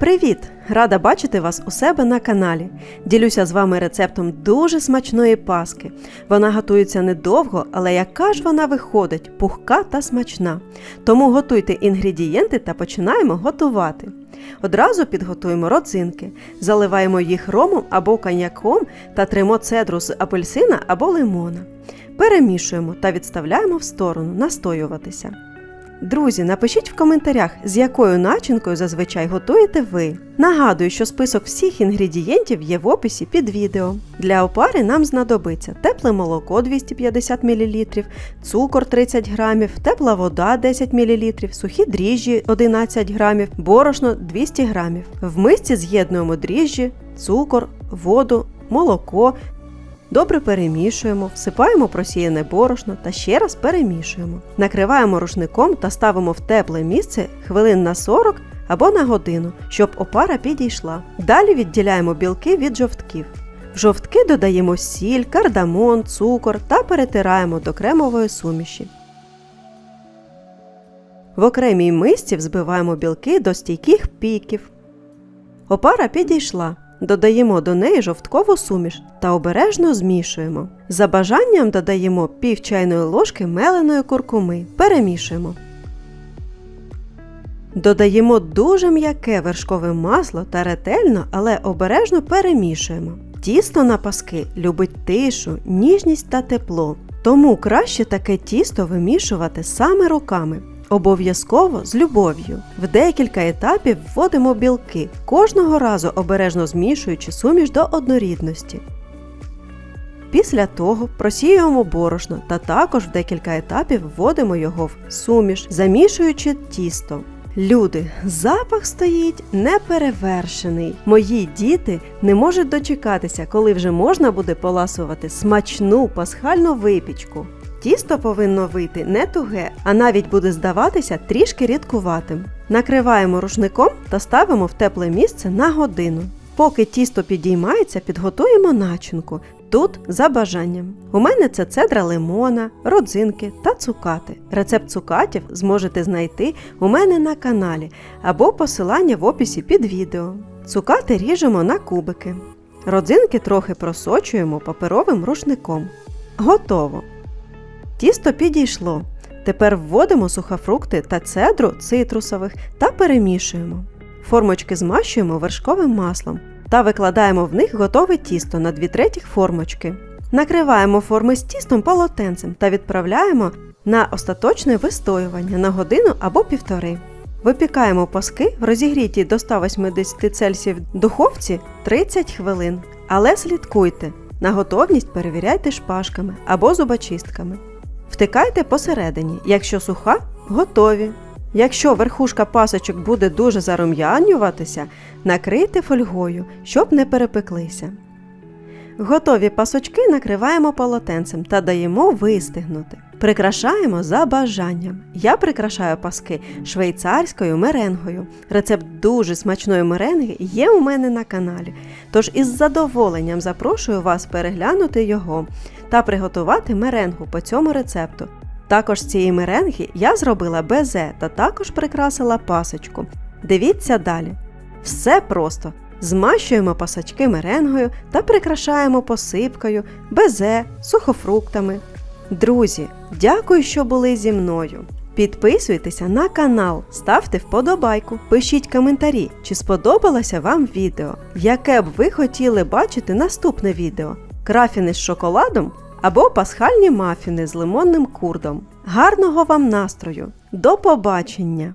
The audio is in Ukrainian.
Привіт! Рада бачити вас у себе на каналі. Ділюся з вами рецептом дуже смачної паски. Вона готується недовго, але яка ж вона виходить, пухка та смачна. Тому готуйте інгредієнти та починаємо готувати. Одразу підготуємо родзинки, заливаємо їх ромом або коньяком та тримо цедру з апельсина або лимона. Перемішуємо та відставляємо в сторону настоюватися. Друзі, напишіть в коментарях, з якою начинкою зазвичай готуєте ви. Нагадую, що список всіх інгредієнтів є в описі під відео. Для опари нам знадобиться тепле молоко 250 мл, цукор 30 г, тепла вода 10 мл, сухі дріжджі 11 г, борошно 200 г. В мисці з'єднуємо дріжджі, цукор, воду, молоко, Добре перемішуємо, всипаємо просіяне борошно та ще раз перемішуємо. Накриваємо рушником та ставимо в тепле місце хвилин на 40 або на годину, щоб опара підійшла. Далі відділяємо білки від жовтків. В жовтки додаємо сіль, кардамон, цукор та перетираємо до кремової суміші. В окремій мисці взбиваємо білки до стійких піків. Опара підійшла. Додаємо до неї жовткову суміш та обережно змішуємо. За бажанням додаємо пів чайної ложки меленої куркуми. Перемішуємо. Додаємо дуже м'яке вершкове масло та ретельно, але обережно перемішуємо. Тісто на паски любить тишу, ніжність та тепло. Тому краще таке тісто вимішувати саме руками. Обов'язково з любов'ю. В декілька етапів вводимо білки, кожного разу обережно змішуючи суміш до однорідності. Після того просіюємо борошно та також в декілька етапів вводимо його в суміш, замішуючи тісто. Люди, запах стоїть неперевершений. Мої діти не можуть дочекатися, коли вже можна буде поласувати смачну пасхальну випічку. Тісто повинно вийти не туге, а навіть буде здаватися трішки рідкуватим. Накриваємо рушником та ставимо в тепле місце на годину. Поки тісто підіймається, підготуємо начинку. Тут за бажанням. У мене це цедра лимона, родзинки та цукати. Рецепт цукатів зможете знайти у мене на каналі або посилання в описі під відео. Цукати ріжемо на кубики. Родзинки трохи просочуємо паперовим рушником. Готово! Тісто підійшло. Тепер вводимо сухофрукти та цедру цитрусових та перемішуємо. Формочки змащуємо вершковим маслом та викладаємо в них готове тісто на 2 третіх формочки. Накриваємо форми з тістом полотенцем та відправляємо на остаточне вистоювання на годину або півтори. Випікаємо паски в розігрітій до 180 Цельсіїв духовці 30 хвилин. Але слідкуйте, на готовність перевіряйте шпажками або зубочистками. Втикайте посередині, якщо суха, готові. Якщо верхушка пасочок буде дуже зарум'янюватися, накрийте фольгою, щоб не перепеклися. Готові пасочки накриваємо полотенцем та даємо вистигнути. Прикрашаємо за бажанням. Я прикрашаю паски швейцарською меренгою. Рецепт дуже смачної меренги є у мене на каналі. Тож із задоволенням запрошую вас переглянути його та приготувати меренгу по цьому рецепту. Також з цієї меренги я зробила безе та також прикрасила пасочку. Дивіться далі. Все просто. Змащуємо пасочки меренгою та прикрашаємо посипкою, безе, сухофруктами. Друзі, дякую, що були зі мною. Підписуйтеся на канал, ставте вподобайку, пишіть коментарі, чи сподобалося вам відео, яке б ви хотіли бачити наступне відео: крафіни з шоколадом або пасхальні мафіни з лимонним курдом. Гарного вам настрою! До побачення!